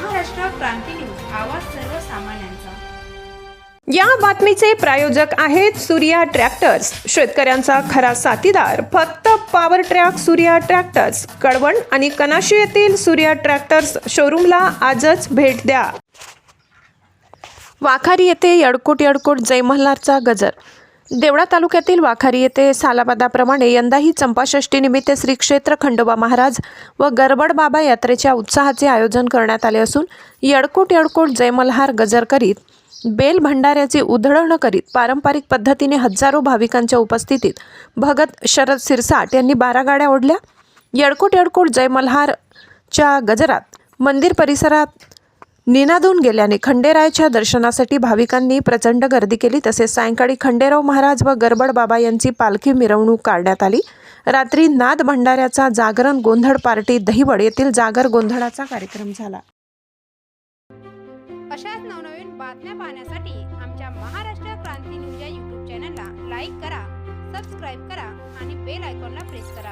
क्रांती news आवाज सर्वसामान्यांचा. या बातमीचे प्रायोजक आहेत सूर्या ट्रॅक्टर्स. शेतकऱ्यांचा खरा साथीदार फक्त power track Surya tractors. Kalwan आणि कनाशी येथील सूर्या ट्रॅक्टर्स शोरूमला आजच भेट द्या. वाखारी येथे यडकोट यडकोट जय मल्हारचा गजर. देवळा तालुक्यातील वाखारी येथे सालाबादाप्रमाणे यंदाही चंपाषष्टीनिमित्त श्री क्षेत्र खंडोबा महाराज व गरबड बाबा यात्रेच्या उत्साहाचे आयोजन करण्यात आले असून यडकोट यडकोट जयमल्हार गजर करीत बेल भंडाऱ्याची उधळण करीत पारंपरिक पद्धतीने हजारो भाविकांच्या उपस्थितीत भगत शरद सिरसाट यांनी बारा गाड्या ओढल्या. यडकोट यडकोट जयमल्हारच्या गजरात मंदिर परिसरात निनादून गेल्याने खंडेरायाच्या दर्शनासाठी भाविकांनी प्रचंड गर्दी केली. तसेच सायंकाळी खंडेराव महाराज व गरबड बाबा यांची पालखी मिरवणूक काढण्यात आली. रात्री नाद भंडाऱ्याचा जागरण गोंधळ पार्टी दहिवड येथील जागर गोंधळाचा कार्यक्रम झाला. अशाच नवनवीन बातम्या पाहण्यासाठी आमच्या महाराष्ट्र क्रांती न्यूज या यूट्यूब चॅनलला लाईक करा सबस्क्राईब करा आणि बेल आयकॉनला प्रेस करा.